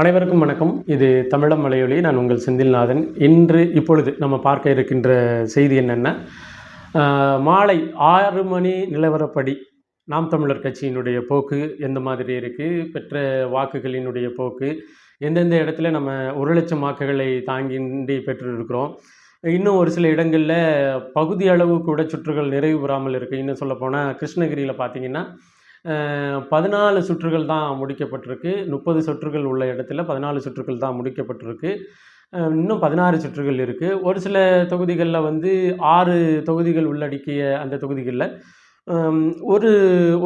அனைவருக்கும் வணக்கம். இது தமிழம் மலையொலி. நான் உங்கள் செந்தில்நாதன். இன்று இப்பொழுது நம்ம பார்க்க இருக்கின்ற செய்தி என்னென்னா மாலை ஆறு மணி நிலவரப்படி நாம் தமிழர் கட்சியினுடைய போக்கு எந்த மாதிரி இருக்குது பெற்ற வாக்குகளினுடைய போக்கு எந்தெந்த இடத்துல நம்ம ஒரு லட்சம் வாக்குகளை தாங்கி பெற்றிருக்கிறோம். இன்னும் ஒரு சில இடங்களில் பகுதி அளவு கூட சுற்றுகள் நிறைவு பெறாமல் இருக்குது இன்னும் சொல்லப்போனால் கிருஷ்ணகிரியில் பார்த்தீங்கன்னா பதினாலு சுற்றுகள் தான் முடிக்கப்பட்டிருக்கு. முப்பது சுற்றுகள் உள்ள இடத்துல பதினாலு சுற்றுகள் தான் முடிக்கப்பட்டிருக்கு. இன்னும் பதினாறு சுற்றுகள் இருக்குது ஒரு சில தொகுதிகளில் வந்து ஆறு தொகுதிகள் உள்ளடக்கிய அந்த தொகுதிகளில் ஒரு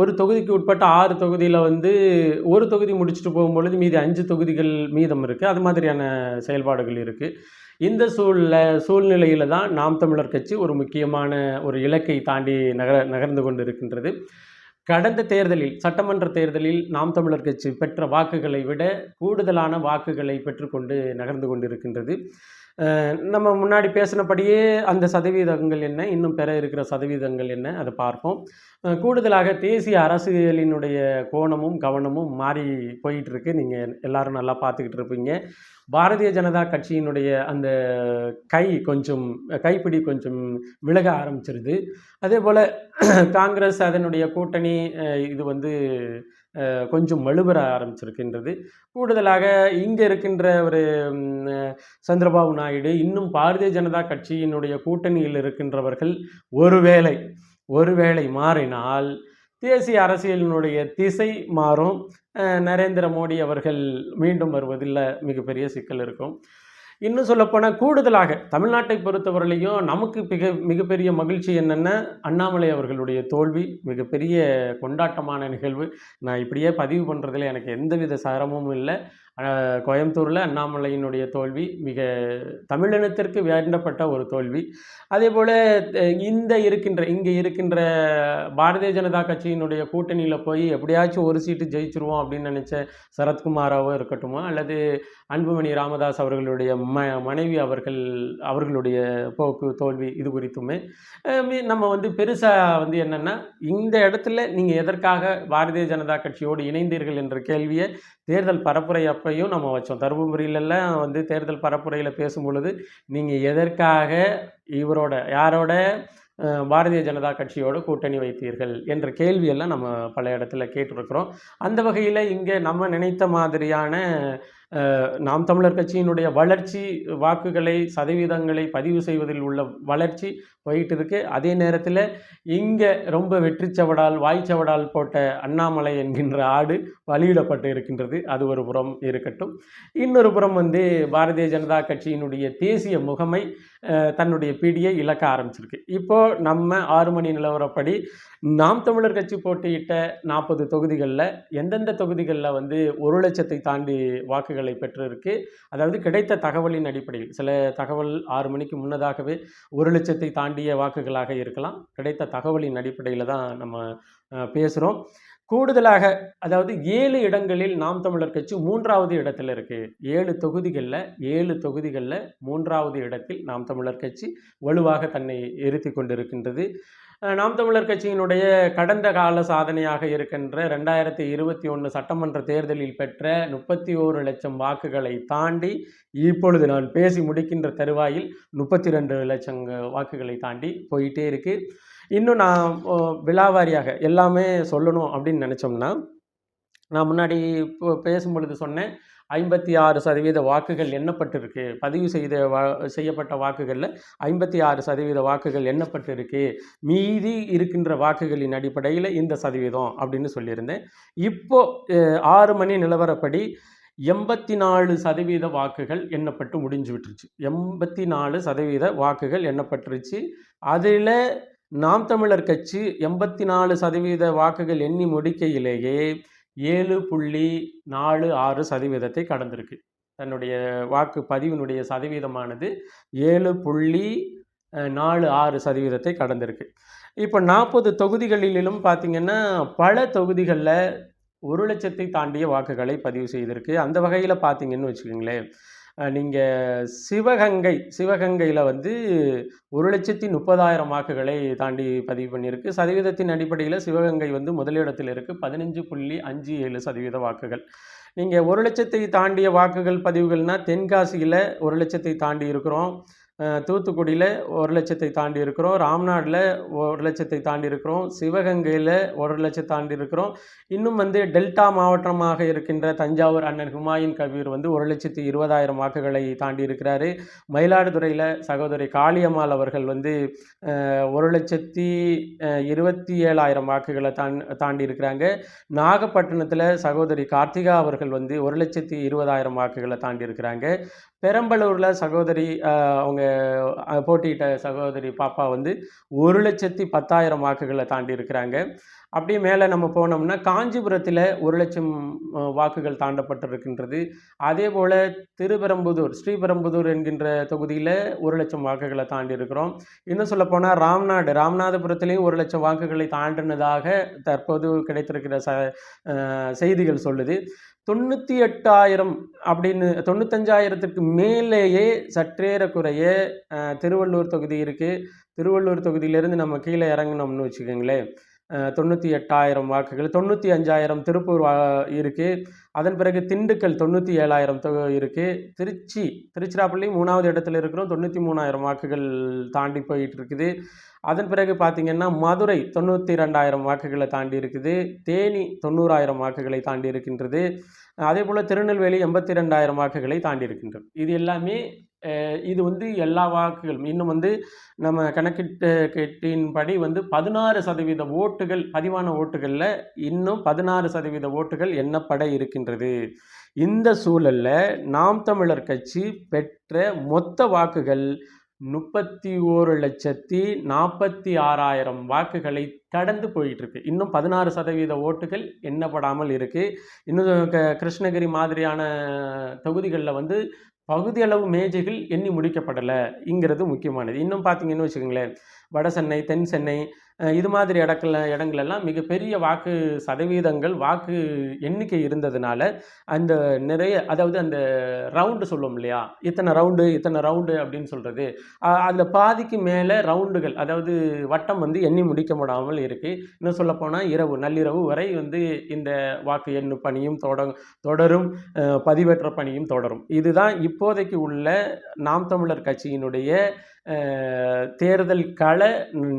ஒரு தொகுதிக்கு உட்பட்ட ஆறு தொகுதியில் வந்து ஒரு தொகுதி முடிச்சுட்டு போகும்பொழுது மீதி அஞ்சு தொகுதிகள் மீதம் இருக்குது அது மாதிரியான செயல்பாடுகள் இருக்குது இந்த சூழ்நில சூழ்நிலையில் தான் நாம் தமிழர் கட்சி ஒரு முக்கியமான ஒரு இலக்கை தாண்டி நகர நகர்ந்து கொண்டு இருக்கின்றது. கடந்த தேர்தலில் சட்டமன்ற தேர்தலில் நாம் தமிழர் கட்சி பெற்ற வாக்குகளை விட கூடுதலான வாக்குகளை பெற்றுக்கொண்டு நகர்ந்து கொண்டிருக்கின்றது. நம்ம முன்னாடி பேசினபடியே அந்த சதவீதங்கள் என்ன இன்னும் பெற இருக்கிற சதவீதங்கள் என்ன அதை பார்ப்போம். கூடுதலாக தேசிய அரசியலினுடைய கோணமும் கவனமும் மாறி போயிட்டுருக்கு. நீங்கள் எல்லாரும் நல்லா பார்த்துக்கிட்டு இருப்பீங்க. பாரதிய ஜனதா கட்சியினுடைய அந்த கை கொஞ்சம் கைப்பிடி கொஞ்சம் விலக ஆரம்பிச்சிருது. அதே போல் காங்கிரஸ் அதனுடைய கூட்டணி இது வந்து கொஞ்சம் மழுவர ஆரம்பிச்சிருக்கின்றது. கூடுதலாக இங்கே இருக்கின்ற ஒரு சந்திரபாபு நாயுடு இன்னும் பாரதிய ஜனதா கட்சியினுடைய கூட்டணியில் இருக்கின்றவர்கள் ஒருவேளை ஒருவேளை மாறினால் தேசிய அரசியலினுடைய திசை மாறும். நரேந்திர மோடி அவர்கள் மீண்டும் வருவதில் மிகப்பெரிய சிக்கல் இருக்கும். இன்னும் சொல்லப்போனால் கூடுதலாக தமிழ்நாட்டை பொறுத்தவரையிலையும் நமக்கு மிக மிகப்பெரிய மகிழ்ச்சி என்னென்னா? அண்ணாமலை அவர்களுடைய தோல்வி மிகப்பெரிய கொண்டாட்டமான நிகழ்வு. நான் இப்படியே பதிவு பண்ணுறதுல எனக்கு எந்தவித சரமும் இல்லை. கோயம்புத்தூரில் அண்ணாமலையினுடைய தோல்வி மிக தமிழினத்திற்கு வேண்டப்பட்ட ஒரு தோல்வி. அதே போல் இந்த இருக்கின்ற இங்கே இருக்கின்ற பாரதிய ஜனதா கட்சியினுடைய கூட்டணியில் போய் எப்படியாச்சும் ஒரு சீட்டு ஜெயிச்சிருவோம் அப்படின்னு நினச்ச சரத்குமாராவோ இருக்கட்டுமோ? அல்லது அன்புமணி ராமதாஸ் அவர்களுடைய ம மனைவி அவர்கள் அவர்களுடைய போக்கு தோல்வி இது குறித்துமே. நம்ம வந்து பெருசாக வந்து என்னென்னா இந்த இடத்துல நீங்கள் எதற்காக பாரதிய ஜனதா கட்சியோடு இணைந்தீர்கள் என்ற கேள்வியை தேர்தல் பரப்புரை அப்பையும் நம்ம வச்சோம். தருமபுரியிலலாம் வந்து தேர்தல் பரப்புரையில் பேசும் பொழுது நீங்கள் எதற்காக இவரோட யாரோட பாரதிய ஜனதா கட்சியோடு கூட்டணி வைத்தீர்கள் என்ற கேள்வியெல்லாம் நம்ம பல இடத்துல கேட்டிருக்கிறோம். அந்த வகையில் இங்கே நம்ம நினைத்த மாதிரியான நாம் தமிழர் கட்சியினுடைய வளர்ச்சி வாக்குகளை சதவீதங்களை பதிவு செய்வதில் உள்ள வளர்ச்சி போயிட்டு இருக்கு அதே நேரத்தில் இங்கே ரொம்ப வெற்றிச்சவடால் வாய்ச்சவடால் போட்ட அண்ணாமலை என்கின்ற ஆடு வழியிடப்பட்டு இருக்கின்றது. அது ஒரு புறம் இருக்கட்டும். இன்னொரு புறம் வந்து பாரதிய ஜனதா கட்சியினுடைய தேசிய முகமை தன்னுடைய பிடியை இழக்க ஆரம்பிச்சிருக்கு. இப்போ நம்ம ஆறு மணி நிலவரப்படி நாம் தமிழர் கட்சி போட்டியிட்ட நாற்பது தொகுதிகளில் எந்தெந்த தொகுதிகளில் வந்து ஒரு லட்சத்தை தாண்டி வாக்குகள் பெற்றிருக்கு. அதாவது கிடைத்த தகவலின் அடிப்படையில் சில தகவல் ஆறு மணிக்கு முன்னதாகவே ஒரு லட்சத்தை தாண்டிய வாக்குகளாக இருக்கலாம். கிடைத்த தகவலின் அடிப்படையில் தான் நம்ம பேசுகிறோம் கூடுதலாக அதாவது ஏழு இடங்களில் நாம் தமிழர் கட்சி மூன்றாவது இடத்துல இருக்குது ஏழு தொகுதிகளில் ஏழு தொகுதிகளில் மூன்றாவது இடத்தில் நாம் தமிழர் கட்சி வலுவாக தன்னை இருத்தி கொண்டிருக்கின்றது. நாம் தமிழர் கட்சியினுடைய கடந்த கால சாதனையாக இருக்கின்ற ரெண்டாயிரத்தி இருபத்தி ஒன்று சட்டமன்ற தேர்தலில் பெற்ற முப்பத்தி ஓரு லட்சம் வாக்குகளை தாண்டி இப்பொழுது நான் பேசி முடிக்கின்ற தருவாயில் முப்பத்தி ரெண்டு லட்சம் வாக்குகளை தாண்டி போயிட்டே இருக்கு. இன்னும் நான் விழாவாரியாக விலாவாரியாக எல்லாமே சொல்லணும் அப்படின்னு நினச்சோம்னா நான் முன்னாடி இப்போ பேசும்பொழுது சொன்னேன் ஐம்பத்தி ஆறு சதவீத வாக்குகள் எண்ணப்பட்டிருக்கு. பதிவு செய்த வா செய்யப்பட்ட வாக்குகளில் ஐம்பத்தி ஆறு சதவீத வாக்குகள் எண்ணப்பட்டிருக்கு. மீதி இருக்கின்ற வாக்குகளின் அடிப்படையில் இந்த சதவீதம் அப்படின்னு சொல்லியிருந்தேன். இப்போ ஆறு மணி நிலவரப்படி எண்பத்தி நாலு சதவீத வாக்குகள் எண்ணப்பட்டு முடிஞ்சு விட்டுருச்சு. எண்பத்தி நாலு சதவீத வாக்குகள் எண்ணப்பட்டுருச்சு. அதில் நாம் தமிழர் கட்சி எண்பத்தி நாலு சதவீத வாக்குகள் எண்ணி முடிக்கையிலேயே ஏழு புள்ளி நாலு ஆறு சதவீதத்தை கடந்திருக்கு. தன்னுடைய வாக்கு பதிவினுடைய சதவீதமானது ஏழு புள்ளி நாலு ஆறு சதவீதத்தை கடந்திருக்கு. இப்போ நாற்பது தொகுதிகளிலும் பார்த்திங்கன்னா பல தொகுதிகளில் ஒரு லட்சத்தை தாண்டிய வாக்குகளை பதிவு செய்திருக்கு. அந்த வகையில் பார்த்தீங்கன்னு வச்சுக்கோங்களேன் நீங்கள் சிவகங்கை சிவகங்கையில் வந்து ஒரு லட்சத்தி முப்பதாயிரம் வாக்குகளை தாண்டி பதிவு பண்ணியிருக்கு. சதவீதத்தின் அடிப்படையில் சிவகங்கை வந்து முதலிடத்தில் இருக்குது பதினஞ்சு புள்ளி அஞ்சு ஏழு சதவீத வாக்குகள். நீங்கள் ஒரு லட்சத்தை தாண்டிய வாக்குகள் பதிவுகள்னால் தென்காசியில் ஒரு லட்சத்தை தாண்டி இருக்கிறோம். தூத்துக்குடியில் ஒரு லட்சத்தை தாண்டி இருக்கிறோம். ராம்நாடில் ஒரு லட்சத்தை தாண்டி இருக்கிறோம். சிவகங்கையில் ஒரு லட்சம் தாண்டி இருக்கிறோம். இன்னும் வந்து டெல்டா மாவட்டமாக இருக்கின்ற தஞ்சாவூர் அண்ணன் ஹுமாயூன் கபீர் வந்து ஒரு லட்சத்தி இருபதாயிரம் வாக்குகளை தாண்டி இருக்கிறாரு. மயிலாடுதுறையில் சகோதரி காளியம்மாள் அவர்கள் வந்து ஒரு லட்சத்தி இருபத்தி ஏழாயிரம் வாக்குகளை தான் தாண்டி இருக்கிறாங்க. நாகப்பட்டினத்தில் சகோதரி கார்த்திகா அவர்கள் வந்து ஒரு லட்சத்தி இருபதாயிரம் வாக்குகளை தாண்டி இருக்கிறாங்க. பெரம்பலூரில் சகோதரி அவங்க போட்டியிட்ட சகோதரி பாப்பா வந்து ஒரு லட்சத்தி பத்தாயிரம் வாக்குகளை தாண்டி இருக்கிறாங்க. அப்படியே மேலே நம்ம போனோம்னா காஞ்சிபுரத்தில் ஒரு லட்சம் வாக்குகள் தாண்டப்பட்டிருக்கின்றது. அதே போல் திருபெரம்புதூர் ஸ்ரீபெரம்புதூர் என்கின்ற தொகுதியில் ஒரு லட்சம் வாக்குகளை தாண்டி இருக்கிறோம். இன்னும் சொல்லப்போனால் ராம்நாடு ராமநாதபுரத்துலேயும் ஒரு லட்சம் வாக்குகளை தாண்டினதாக தற்போது கிடைத்திருக்கிற ச செய்திகள் சொல்லுது. தொண்ணூற்றி எட்டாயிரம் அப்படின்னு தொண்ணூத்தஞ்சாயிரத்துக்கு மேலேயே சற்றேறக்குறைய திருவள்ளூர் தொகுதி இருக்குது திருவள்ளூர் தொகுதியிலேருந்து நம்ம கீழே இறங்கினோம்னு வச்சுக்கோங்களேன். தொண்ணூற்றி எட்டாயிரம் வாக்குகள் தொண்ணூற்றி அஞ்சாயிரம் திருப்பூர் வா இருக்குது அதன் பிறகு திண்டுக்கல் தொண்ணூற்றி ஏழாயிரம் தொகை இருக்குது திருச்சி திருச்சிராப்பள்ளி மூணாவது இடத்துல இருக்கிறோம். தொண்ணூற்றி மூணாயிரம் வாக்குகள் தாண்டி போயிட்டு இருக்குது. அதன் பிறகு பார்த்திங்கன்னா மதுரை தொண்ணூற்றி ரெண்டாயிரம் வாக்குகளை தாண்டி இருக்குது. தேனி தொண்ணூறாயிரம் வாக்குகளை தாண்டி இருக்கின்றது. அதே போல் திருநெல்வேலி எண்பத்தி ரெண்டாயிரம் வாக்குகளை தாண்டி இருக்கின்றது. இது எல்லாமே இது வந்து எல்லா வாக்குகளும். இன்னும் வந்து நம்ம கணக்கிட்டின்படி வந்து பதினாறு சதவீத ஓட்டுகள் பதிவான ஓட்டுகளில் இன்னும் பதினாறு சதவீத ஓட்டுகள் எண்ணப்பட இருக்கின்றது. இந்த சூழலில் நாம் தமிழர் கட்சி பெற்ற மொத்த வாக்குகள் முப்பத்தி ஓரு லட்சத்தி நாற்பத்தி ஆறாயிரம் வாக்குகளை கடந்து போயிட்டு இருக்கு இன்னும் பதினாறு சதவீத ஓட்டுகள் எண்ணப்படாமல் இருக்கு. இன்னும் க- கிருஷ்ணகிரி மாதிரியான தொகுதிகளில் வந்து பகுதியளவு மேஜைகள் எண்ணி முடிக்கப்படலைங்கிறது முக்கியமானது. இன்னும் பார்த்தீங்கன்னு வச்சுக்கோங்களேன். வட சென்னை தென் சென்னை இது மாதிரி இடங்கள்ல இடங்களெல்லாம் மிகப்பெரிய வாக்கு சதவீதங்கள் வாக்கு எண்ணிக்கை இருந்ததுனால அந்த நிறைய அதாவது அந்த ரவுண்டு சொல்லுவோம் இல்லையா? இத்தனை ரவுண்டு இத்தனை ரவுண்டு அப்படின்னு சொல்கிறது அதில் பாதிக்கு மேலே ரவுண்டுகள் அதாவது வட்டம் வந்து எண்ணி முடிக்க முடியாமல் இருக்குது இன்னும் சொல்லப்போனால் இரவு நள்ளிரவு வரை வந்து இந்த வாக்கு எண்ணு பணியும் தொட தொடரும் பதிவேற்ற பணியும் தொடரும். இதுதான் இப்போதைக்கு உள்ள நாம் தமிழர் கட்சியினுடைய தேர்தல் கள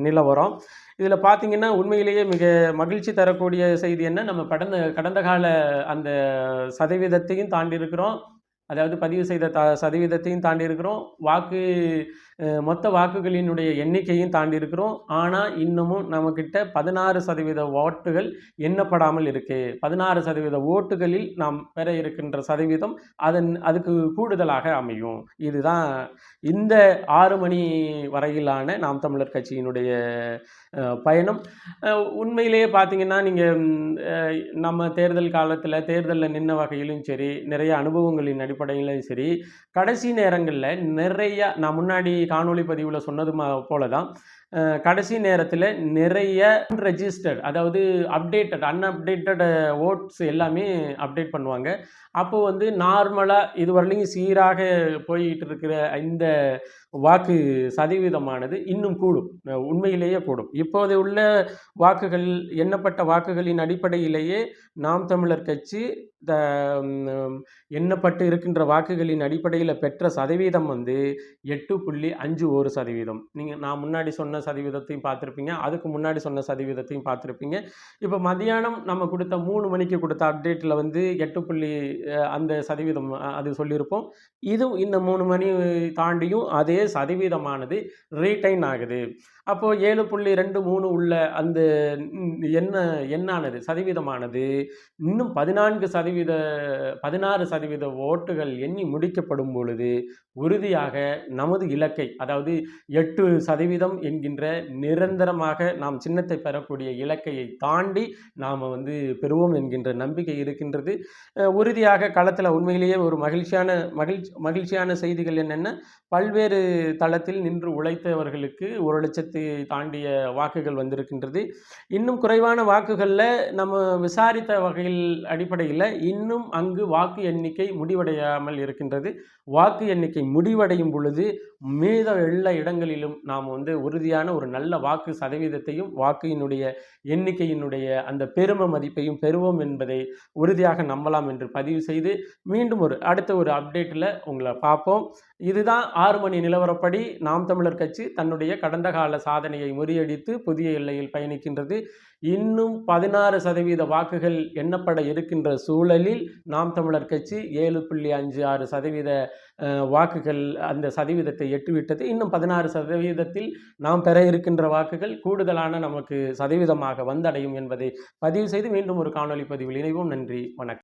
நிலவரம். இதில் பார்த்தீங்கன்னா உண்மையிலேயே மிக மகிழ்ச்சி தரக்கூடிய செய்தி என்ன? நம்ம கடந்த கடந்த கால அந்த சதவீதத்தையும் தாண்டி இருக்கிறோம் அதாவது பதிவு செய்த த சதவீதத்தையும் தாண்டி இருக்கிறோம் வாக்கு மொத்த வாக்குகளினுடைய எண்ணிக்கையும் தாண்டி இருக்கிறோம் ஆனால் இன்னமும் நம்மக்கிட்ட பதினாறு சதவீத ஓட்டுகள் எண்ணப்படாமல் இருக்கு. பதினாறு சதவீத ஓட்டுகளில் நாம் பெற இருக்கின்ற சதவீதம் அதன் அதுக்கு கூடுதலாக அமையும். இதுதான் இந்த ஆறு மணி வரையிலான நாம் தமிழர் கட்சியினுடைய பயணம். உண்மையிலேயே பார்த்தீங்கன்னா நீங்கள் நம்ம தேர்தல் காலத்தில் தேர்தலில் நின்ன வகையிலும் சரி நிறைய அனுபவங்களின் அடிப்படையிலும் சரி கடைசி நேரங்களில் நிறைய நான் முன்னாடி காணொளி பதிவில் சொன்னது போல தான் கடைசி நேரத்தில் நிறைய அன்ரெஜிஸ்டர்ட் அதாவது அப்டேட்டட் அன்அப்டேட்டட் ஓட்ஸ் எல்லாமே அப்டேட் பண்ணுவாங்க. அப்போது வந்து நார்மலாக இதுவரையிலையும் சீராக போய்கிட்டு இருக்கிற இந்த வாக்கு சதவீதமானது இன்னும் கூடும். உண்மையிலேயே கூடும். இப்போது உள்ள வாக்குகள் எண்ணப்பட்ட வாக்குகளின் அடிப்படையிலேயே நாம் தமிழர் கட்சி த எண்ணப்பட்டு இருக்கின்ற வாக்குகளின் அடிப்படையில் பெற்ற சதவீதம் வந்து எட்டு புள்ளி அஞ்சு ஒரு சதவீதம். நீங்கள் நான் முன்னாடி சொன்ன சதவீதத்தையும் பார்த்துருப்பீங்க அதுக்கு முன்னாடி சொன்ன சதவீதத்தையும் பார்த்துருப்பீங்க. இப்போ மதியானம் நம்ம கொடுத்த மூணு மணிக்கு கொடுத்த அப்டேட்டில் வந்து எட்டு புள்ளி அந்த சதவீதம் அது சொல்லியிருப்போம். இதுவும் இந்த மூணு மணி தாண்டியும் அதே சதவீதமானது ரீடைன் ஆகுது. அப்போது ஏழு புள்ளி ரெண்டு மூணு உள்ள அந்த என்ன எண்ண எண்ணானது சதவீதமானது இன்னும் பதினான்கு சதவீத பதினாறு சதவீத ஓட்டுகள் எண்ணி முடிக்கப்படும் பொழுது உறுதியாக நமது இலக்கை அதாவது எட்டு சதவீதம் என்கின்ற நிரந்தரமாக நாம் சின்னத்தை பெறக்கூடிய இலக்கையை தாண்டி நாம் வந்து பெறுவோம் என்கின்ற நம்பிக்கை இருக்கின்றது. உறுதியாக களத்தில் உண்மையிலேயே ஒரு மகிழ்ச்சியான மகிழ்ச்சி மகிழ்ச்சியான செய்திகள் என்னென்ன பல்வேறு தளத்தில் நின்று உழைத்தவர்களுக்கு ஒரு லட்சத்தை தாண்டிய வாக்குகள் வந்திருக்கின்றது. இன்னும் குறைவான வாக்குகளில் நம்ம விசாரித்த வகையில் அடிப்படையில் இன்னும் அங்கு வாக்கு எண்ணிக்கை முடிவடையாமல் இருக்கின்றது. வாக்கு எண்ணிக்கை முடிவடையும் பொழுது மீத எல்லா இடங்களிலும் நாம் வந்து உறுதியான ஒரு நல்ல வாக்கு சதவீதத்தையும் வாக்கினுடைய எண்ணிக்கையினுடைய அந்த பெரும மதிப்பையும் பெறுவோம் என்பதை உறுதியாக நம்பலாம் என்று பதிவு செய்து மீண்டும் ஒரு அடுத்த ஒரு அப்டேட்டில் உங்களை பார்ப்போம். இதுதான் ஆறு மணி நிலவரப்படி நாம் தமிழர் கட்சி தன்னுடைய கடந்த கால சாதனையை முறியடித்து புதிய எல்லையில் பயணிக்கின்றது. இன்னும் பதினாறு சதவீத வாக்குகள் எண்ணப்பட இருக்கின்ற சூழலில் நாம் தமிழர் கட்சி ஏழு புள்ளி அஞ்சு ஆறு சதவீத வாக்குகள் அந்த சதவீதத்தை எட்டுவிட்டது. இன்னும் பதினாறு சதவீதத்தில் நாம் பெற இருக்கின்ற வாக்குகள் கூடுதலான நமக்கு சதவீதமாக வந்தடையும் என்பதை பதிவு செய்து மீண்டும் ஒரு காணொலி பதிவில் இணைவோம். நன்றி வணக்கம்.